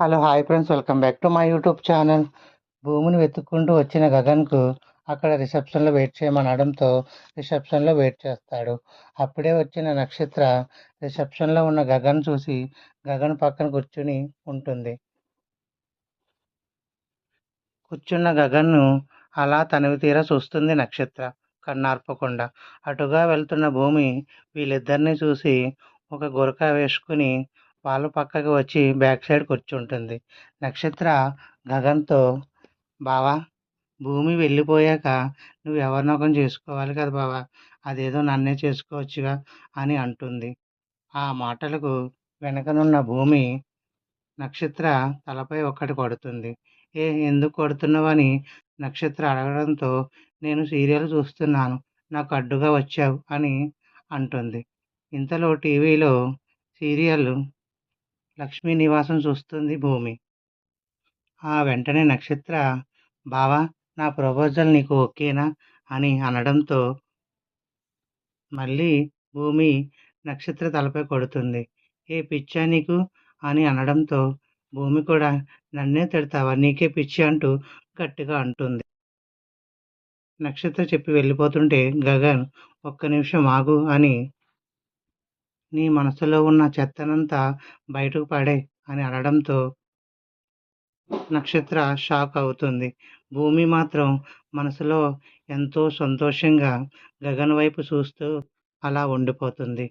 Hello hi friends. Welcome back to my YouTube channel. భూమిని వెతుక్కుంటూ వచ్చిన గగన్కు అక్కడ రిసెప్షన్లో వెయిట్ చేయమనడంతో రిసెప్షన్లో వెయిట్ చేస్తాడు. అప్పుడే వచ్చిన నక్షత్ర రిసెప్షన్లో ఉన్న గగన్ చూసి గగన్ పక్కన కూర్చుని ఉంటుంది. కూర్చున్న గగన్ను అలా తనివి తీరా చూస్తుంది నక్షత్ర కన్నార్పకుండా. అటుగా వెళ్తున్న భూమి వీళ్ళిద్దరిని చూసి ఒక గురక వేసుకుని వాళ్ళ పక్కకి వచ్చి బ్యాక్ సైడ్ కూర్చుంటుంది. నక్షత్ర గగన్తో బావా భూమి వెళ్ళిపోయాక నువ్వు ఎవరినొకరు చేసుకోవాలి కదా బావా అదేదో నన్నే చేసుకోవచ్చుగా అని అంటుంది. ఆ మాటలకు వెనకనున్న భూమి నక్షత్ర తలపై ఒక్కటి కొడుతుంది. ఏ ఎందుకు కొడుతున్నావని నక్షత్ర అడగడంతో నేను సీరియల్ చూస్తున్నాను నాకు అడ్డుగా వచ్చావు అని అంటుంది. ఇంతలో టీవీలో సీరియల్ లక్ష్మీ నివాసం చూస్తుంది భూమి. ఆ వెంటనే నక్షత్ర బావా నా ప్రపోజల్ నీకు ఓకేనా? అని అనడంతో మళ్ళీ భూమి నక్షత్ర తలపై కొడుతుంది. ఏ పిచ్చా నీకు? అని అనడంతో భూమి కూడా నన్నే తిడతావా? నీకే పిచ్చి అంటూ గట్టిగా అంటుంది. నక్షత్ర చెప్పి వెళ్ళిపోతుంటే గగన్ ఒక్క నిమిషం ఆగు అని నీ మనసులో ఉన్న చెత్తనంతా బయటకు పడే అని అనడంతో నక్షత్ర షాక్ అవుతుంది. భూమి మాత్రం మనసులో ఎంతో సంతోషంగా గగన్ వైపు చూస్తూ అలా ఉండిపోతుంది.